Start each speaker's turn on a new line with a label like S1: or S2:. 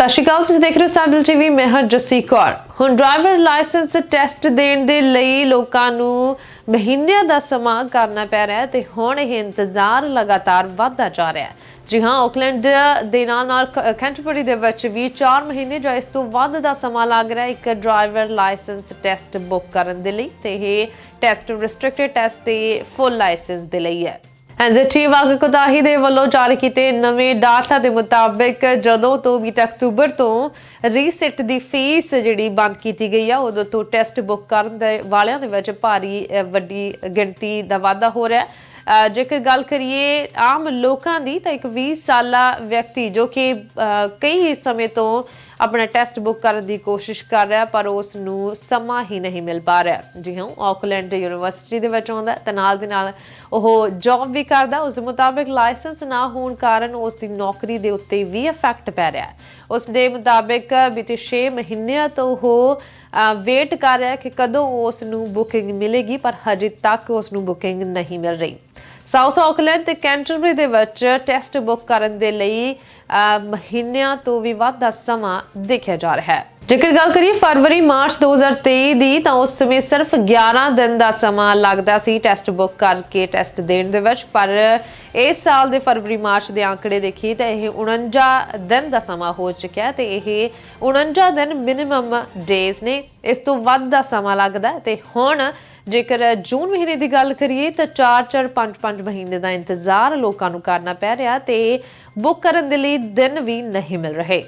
S1: ਸਤਿ ਸ਼੍ਰੀ ਅਕਾਲ, ਤੁਸੀਂ ਦੇਖ ਰਹੇ ਹੋ ਸਾਡਲ ਟੀਵੀ ਮੈਂ ਹਾਂ ਜਸੀ ਕੌਰ। ਹੁਣ ਡਰਾਈਵਰ ਲਾਇਸੈਂਸ ਟੈਸਟ ਦੇਣ ਦੇ ਲਈ ਲੋਕਾਂ ਨੂੰ ਮਹੀਨਿਆਂ ਦਾ ਸਮਾਂ ਕਰਨਾ ਪੈ ਰਿਹਾ ਹੈ ਤੇ ਹੁਣ ਇਹ ਇੰਤਜ਼ਾਰ ਲਗਾਤਾਰ ਵਧਦਾ ਜਾ ਰਿਹਾ ਹੈ। ਜੀ ਹਾਂ ਆਕਲੈਂਡ ਦੇ ਨਾਲ ਨਾਲ ਕ- ਕੈਂਟਰਬਰੀ ਦੇ ਵਿੱਚ ਵੀ 4 ਮਹੀਨੇ ਜਾਂ ਇਸ ਤੋਂ ਵੱਧ ਦਾ ਸਮਾਂ ਲੱਗ ਰਿਹਾ ਇੱਕ ਡਰਾਈਵਰ ਲਾਇਸੈਂਸ ਟੈਸਟ ਬੁੱਕ ਕਰਨ ਦੇ ਲਈ ਤੇ ਇਹ ਟੈਸਟ ਰਿਸਟ੍ਰਿਕਟਡ ਟੈਸਟ ਤੇ ਫੁੱਲ ਲਾਇਸੈਂਸ ਦੇ ਲਈ ਹੈ। ਐਨਜ਼ੀਟੀ ਵਾਗ ਕੋਤਾਹੀ ਦੇ ਵੱਲੋਂ ਜਾਰੀ ਕੀਤੇ ਨਵੇਂ ਡਾਟਾ ਦੇ ਮੁਤਾਬਕ ਜਦੋਂ ਤੋਂ 20 ਅਕਤੂਬਰ ਤੋਂ ਰੀਸੈਟ ਦੀ ਫੀਸ ਜਿਹੜੀ ਬੰਦ ਕੀਤੀ ਗਈ ਆ, ਉਦੋਂ ਤੋਂ ਟੈਸਟ ਬੁੱਕ ਕਰਨ ਦੇ ਵਾਲਿਆਂ ਦੇ ਵਿੱਚ ਭਾਰੀ ਵੱਡੀ ਗਿਣਤੀ ਦਾ ਵਾਧਾ ਹੋ ਰਿਹਾ ਹੈ। ਜੇਕਰ ਗੱਲ ਕਰੀਏ ਆਮ ਲੋਕਾਂ ਦੀ ਤਾਂ ਇੱਕ 20 ਸਾਲਾ ਵਿਅਕਤੀ ਜੋ ਕਿ ਕਈ ਸਮੇਂ ਤੋਂ ਆਪਣਾ ਟੈਸਟ ਬੁੱਕ ਕਰਨ ਦੀ ਕੋਸ਼ਿਸ਼ ਕਰ ਰਿਹਾ, ਪਰ ਉਸ ਨੂੰ ਸਮਾਂ ਹੀ ਨਹੀਂ ਮਿਲ ਪਾ ਰਿਹਾ। ਜੀ ਹਾਂ ਆਕਲੈਂਡ ਯੂਨੀਵਰਸਿਟੀ ਦੇ ਵਿੱਚ ਆਉਂਦਾ ਹੈ ਤੇ ਨਾਲ ਦੇ ਨਾਲ ਉਹ ਜੌਬ ਵੀ ਕਰਦਾ ਉਸ ਦੇ ਮੁਤਾਬਕ ਲਾਇਸੈਂਸ ਨਾ ਹੋਣ ਕਾਰਨ ਉਸ ਦੀ ਨੌਕਰੀ ਦੇ ਉੱਤੇ ਵੀ ਇਫੈਕਟ ਪੈ ਰਿਹਾ ਉਸ ਦੇ ਮੁਤਾਬਕ ਬੀਤੇ 6 ਮਹੀਨਿਆਂ ਤੋਂ ਉਹ ਵੇਟ ਕਰ ਰਿਹਾ ਕਿ ਕਦੋਂ ਉਸ ਨੂੰ ਬੁਕਿੰਗ ਮਿਲੇਗੀ, ਪਰ ਹਜੇ ਤੱਕ ਉਸ ਨੂੰ ਬੁਕਿੰਗ ਨਹੀਂ ਮਿਲ ਰਹੀ। ਸਾਊਥ ਆਕਲੈਂਡ ਤੇ ਕੈਂਟਰਬਰੀ ਦੇ ਵਿੱਚ ਟੈਸਟ ਬੁੱਕ ਕਰਨ ਦੇ ਲਈ ਮਹੀਨਿਆਂ ਤੋਂ ਵੀ ਵੱਧ ਦਾ ਸਮਾਂ ਦੇਖਿਆ ਜਾ ਰਿਹਾ ਹੈ। ਜੇਕਰ ਗੱਲ ਕਰੀਏ ਫਰਵਰੀ, ਮਾਰਚ 2023 ਦੀ, ਤਾਂ ਉਸ ਸਮੇਂ ਸਿਰਫ 11 ਦਿਨ ਦਾ ਸਮਾਂ ਲੱਗਦਾ ਸੀ ਟੈਸਟ ਬੁੱਕ ਕਰਕੇ ਟੈਸਟ ਦੇਣ ਦੇ ਵਿੱਚ। ਪਰ ਇਸ ਸਾਲ ਦੇ ਫਰਵਰੀ, ਮਾਰਚ ਦੇ ਆંકੜੇ ਦੇਖੀਏ ਤਾਂ ਇਹ 49 ਦਿਨ ਦਾ ਸਮਾਂ ਹੋ ਚੁੱਕਿਆ ਹੈ ਤੇ ਇਹ 49 ਦਿਨ ਮਿਨੀਮਮ ਡੇਜ਼ ਨੇ। ਇਸ ਤੋਂ ਵੱਧ ਦਾ ਸਮਾਂ ਲੱਗਦਾ ਹੈ ਤੇ ਹੁਣ ਜੇਕਰ ਜੂਨ ਮਹੀਨੇ ਦੀ ਗੱਲ ਕਰੀਏ ਤਾਂ 4-4 5-5 ਮਹੀਨੇ ਦਾ ਇੰਤਜ਼ਾਰ ਲੋਕਾਂ ਨੂੰ ਕਰਨਾ ਪੈ ਰਿਹਾ ਤੇ ਬੁੱਕ ਕਰਨ ਦੇ ਲਈ ਦਿਨ ਵੀ ਨਹੀਂ ਮਿਲ ਰਹੇ।